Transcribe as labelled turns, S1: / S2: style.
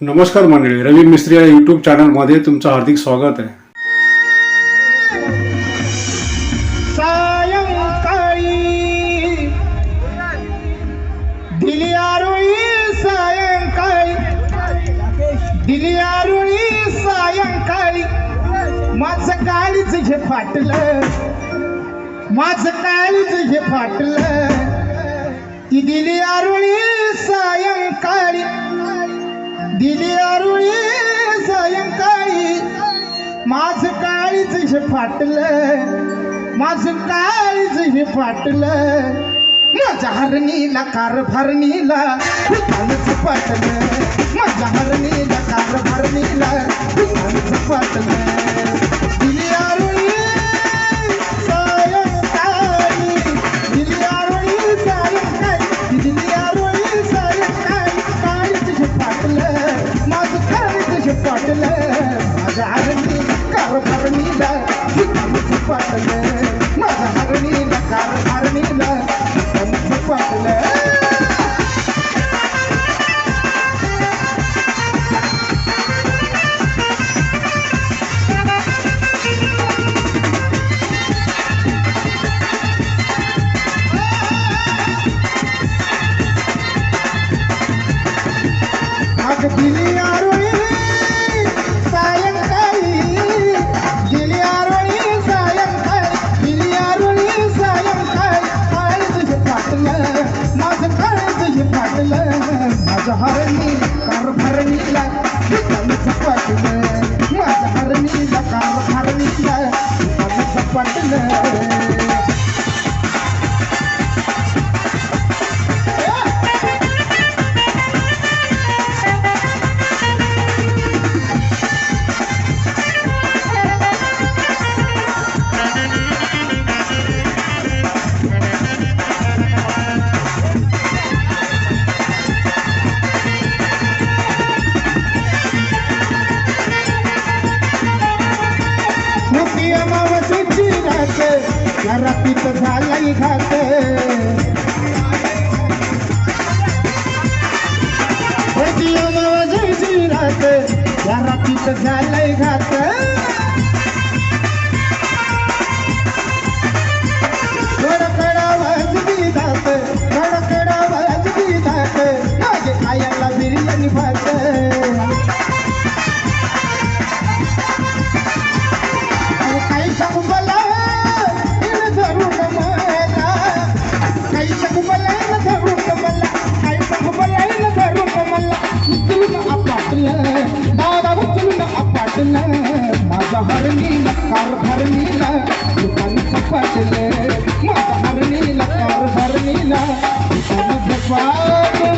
S1: नमस्कार मंडळी रवी मिस्त्री या यूट्यूब चॅनलमध्ये तुमचं हार्दिक स्वागत आहे.
S2: सायंकाळी सायंकाळी. सायंकाळी. हे फाटलं. माझ काळीच हे फाटलं. ती दिली आरुळी दिली अरुळी सायंकाळी. माझं काळीच हे फाटलं. माझं काळीच हे फाटलं. माझ्या हरणीला कार भरणीला फुलांच फाटलं. माझ्या हरणीला कार भरणीला काळीच हे फाटलं माझ्या हरणी कार भरणीला फुलांच फाटलं माझ्या हरणीला कार भरणीला फुलांच माझं हरणी घरातीत झालाई घात मोठी अमावस्येची रात घरातीत झालाई घात कडकडा वाजवी दात कडकडा वाजवी दात माझे आयाला बिर्याणी भात. काही सांगू मला? माझा हरणीला कार भरणीला दुकान सपाटलं माझा हरणीला कार भरणीला दुकान